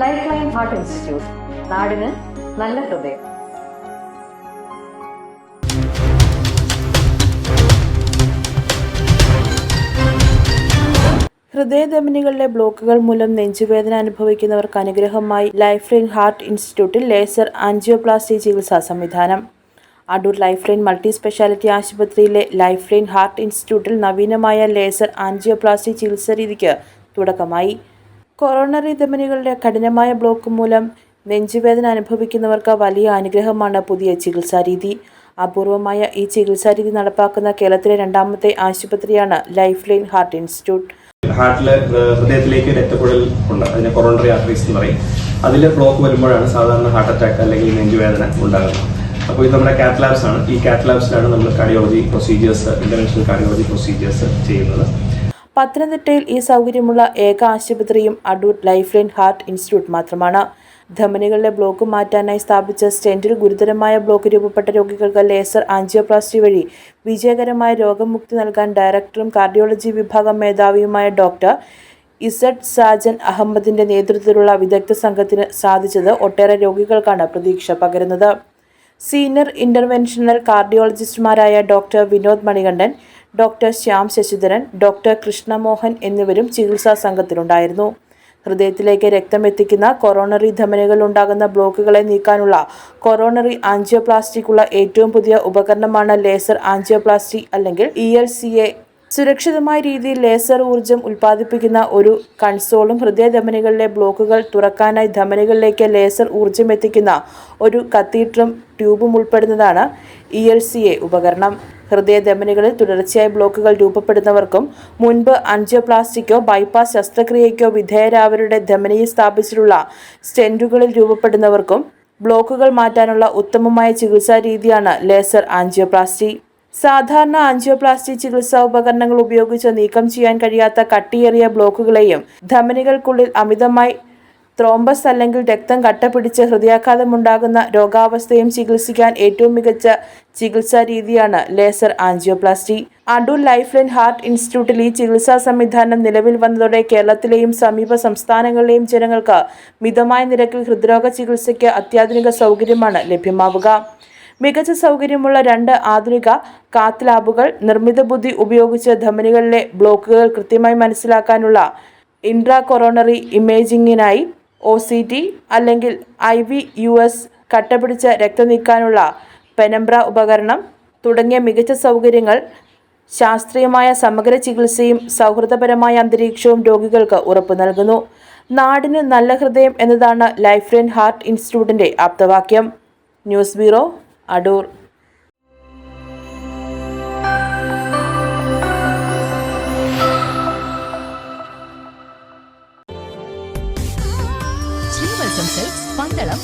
Life line heart institute നാടിന് നല്ല ഹൃദയം. ഹൃദയധമനികളിലെ ബ്ലോക്കുകൾ മൂലം നെഞ്ചുവേദന അനുഭവിക്കുന്നവർക്ക് അനുഗ്രഹമായി ലൈഫ് ലൈൻ ഹാർട്ട് ഇൻസ്റ്റിറ്റ്യൂട്ടിൽ ലേസർ ആൻജിയോപ്ലാസ്റ്റി ചികിത്സാ സംവിധാനം. Adoor life line multi speciality ആശുപത്രിയിലെ ലൈഫ് ലൈൻ ഹാർട്ട് ഇൻസ്റ്റിറ്റ്യൂട്ടിൽ നവീനമായ ലേസർ ആൻജിയോപ്ലാസ്റ്റി ചികിത്സാ രീതിക്ക് തുടക്കമായി. കൊറോണറി ധമനികളുടെ കഠിനമായ ബ്ലോക്ക് മൂലം നെഞ്ചുവേദന അനുഭവിക്കുന്നവർക്ക് വലിയ അനുഗ്രഹമാണ് പുതിയ ചികിത്സാരീതി. അപൂർവമായ ഈ ചികിത്സാരീതി നടപ്പാക്കുന്ന കേരളത്തിലെ രണ്ടാമത്തെ ആശുപത്രിയാണ് ലൈഫ് ലൈൻ ഹാർട്ട് ഇൻസ്റ്റിറ്റ്യൂട്ട്. ഹാർട്ടിലെ ഹൃദയത്തിലേക്ക് രക്തക്കുഴൽ ഉണ്ട്. അതിനെ കൊറോണറി ആർട്ടറീസ് എന്ന് പറയും. അതിൽ ബ്ലോക്ക് വരുമ്പോഴാണ് സാധാരണ ഹാർട്ട് അറ്റാക്ക് അല്ലെങ്കിൽ നെഞ്ചുവേദന ഉണ്ടാകുന്നത്. അപ്പോൾ ഇത് നമ്മുടെ കാറ്റ് ലാബ്സ് ആണ്. ഈ കാറ്റ് ലാബ്സിലാണ് നമ്മൾ cardiology procedures international cardiology procedures ചെയ്യുന്നത്. പത്തനംതിട്ടയിൽ ഈ സൗകര്യമുള്ള ഏക ആശുപത്രിയും Adoor life line heart institute മാത്രമാണ്. ധമനികളിലെ ബ്ലോക്ക് മാറ്റാനായി സ്ഥാപിച്ച സ്റ്റെന്റിൽ ഗുരുതരമായ ബ്ലോക്ക് രൂപപ്പെട്ട രോഗികൾക്ക് ലേസർ ആൻജിയോപ്ലാസ്റ്റി വഴി വിജയകരമായ രോഗമുക്തി നൽകാൻ ഡയറക്ടറും കാർഡിയോളജി വിഭാഗം മേധാവിയുമായ ഡോക്ടർ ഇസഡ് സാജൻ അഹമ്മദിന്റെ നേതൃത്വത്തിലുള്ള വിദഗ്ധ സംഘത്തിന് സാധിച്ചത് ഒട്ടേറെ രോഗികൾക്കാണ് പ്രതീക്ഷ പകരുന്നത്. Senior interventional കാർഡിയോളജിസ്റ്റുമാരായ doctor Vinod Manikandan doctor Shyam Sasidharan doctor Krishnamohan എന്നിവരും ചികിത്സാ സംഘത്തിലുണ്ടായിരുന്നു. ഹൃദയത്തിലേക്ക് രക്തം എത്തിക്കുന്ന കൊറോണറി ധമനികൾ ഉണ്ടാകുന്ന ബ്ലോക്കുകളെ നീക്കാനുള്ള കൊറോണറി ആൻജിയോപ്ലാസ്റ്റിക്കുള്ള ഏറ്റവും പുതിയ ഉപകരണമാണ് ലേസർ ആൻജിയോപ്ലാസ്റ്റി അല്ലെങ്കിൽ ഇ എൽ സി എ. സുരക്ഷിതമായ രീതിയിൽ ലേസർ ഊർജം ഉൽപ്പാദിപ്പിക്കുന്ന ഒരു കൺസോളും ഹൃദയധമനികളിലെ ബ്ലോക്കുകൾ തുറക്കാനായി ധമനികളിലേക്ക് ലേസർ ഊർജം എത്തിക്കുന്ന ഒരു കത്തീഡ്രും ട്യൂബും ഉൾപ്പെടുന്നതാണ് ഇ എൽ സി എ ഉപകരണം. ഹൃദയധമനികളിൽ തുടർച്ചയായി ബ്ലോക്കുകൾ രൂപപ്പെടുന്നവർക്കും മുൻപ് അഞ്ചോപ്ലാസ്റ്റിക്കോ ബൈപ്പാസ് ശസ്ത്രക്രിയയ്ക്കോ വിധേയരായവരുടെ ധമനിയിൽ സ്ഥാപിച്ചിട്ടുള്ള സ്റ്റെന്റുകളിൽ രൂപപ്പെടുന്നവർക്കും ബ്ലോക്കുകൾ മാറ്റാനുള്ള ഉത്തമമായ ചികിത്സാ രീതിയാണ് ലേസർ ആൻജിയോപ്ലാസ്റ്റി സാധാരണ ആൻജിയോപ്ലാസ്റ്റി ചികിത്സാ ഉപകരണങ്ങൾ ഉപയോഗിച്ച് നീക്കം ചെയ്യാൻ കഴിയാത്ത കട്ടിയേറിയ ബ്ലോക്കുകളെയും ധമനികൾക്കുള്ളിൽ അമിതമായി ത്രോംബസ് അല്ലെങ്കിൽ രക്തം കട്ടപിടിച്ച് ഹൃദയാഘാതമുണ്ടാകുന്ന രോഗാവസ്ഥയും ചികിത്സിക്കാൻ ഏറ്റവും മികച്ച ചികിത്സാ രീതിയാണ് laser angioplasty. Adoor life line heart ഇൻസ്റ്റിറ്റ്യൂട്ടിൽ ഈ ചികിത്സാ സംവിധാനം നിലവിൽ വന്നതോടെ കേരളത്തിലെയും സമീപ സംസ്ഥാനങ്ങളിലെയും ജനങ്ങൾക്ക് മിതമായ നിരക്കിൽ ഹൃദ്രോഗ ചികിത്സയ്ക്ക് അത്യാധുനിക സൗകര്യമാണ് ലഭ്യമാവുക. മികച്ച സൗകര്യമുള്ള രണ്ട് ആധുനിക കാത്ത് ലാബുകൾ നിർമ്മിത ബുദ്ധി ഉപയോഗിച്ച് ധമനികളിലെ ബ്ലോക്കുകൾ കൃത്യമായി മനസ്സിലാക്കാനുള്ള ഇൻട്രാ കൊറോണറി ഇമേജിങ്ങിനായി ഒ സി ടി അല്ലെങ്കിൽ ഐ വി യു എസ് കട്ടപിടിച്ച രക്തം നീക്കാനുള്ള പെനംബ്ര ഉപകരണം തുടങ്ങിയ മികച്ച സൗകര്യങ്ങൾ ശാസ്ത്രീയമായ സമഗ്ര ചികിത്സയും സൗഹൃദപരമായ അന്തരീക്ഷവും രോഗികൾക്ക് ഉറപ്പു നൽകുന്നു. നാടിന് നല്ല ഹൃദയം എന്നതാണ് ലൈഫ് ലൈൻ ഹാർട്ട് ഇൻസ്റ്റിറ്റ്യൂട്ടിന്റെ ആപ്തവാക്യം. News bureau Adoor. themselves, Pandalam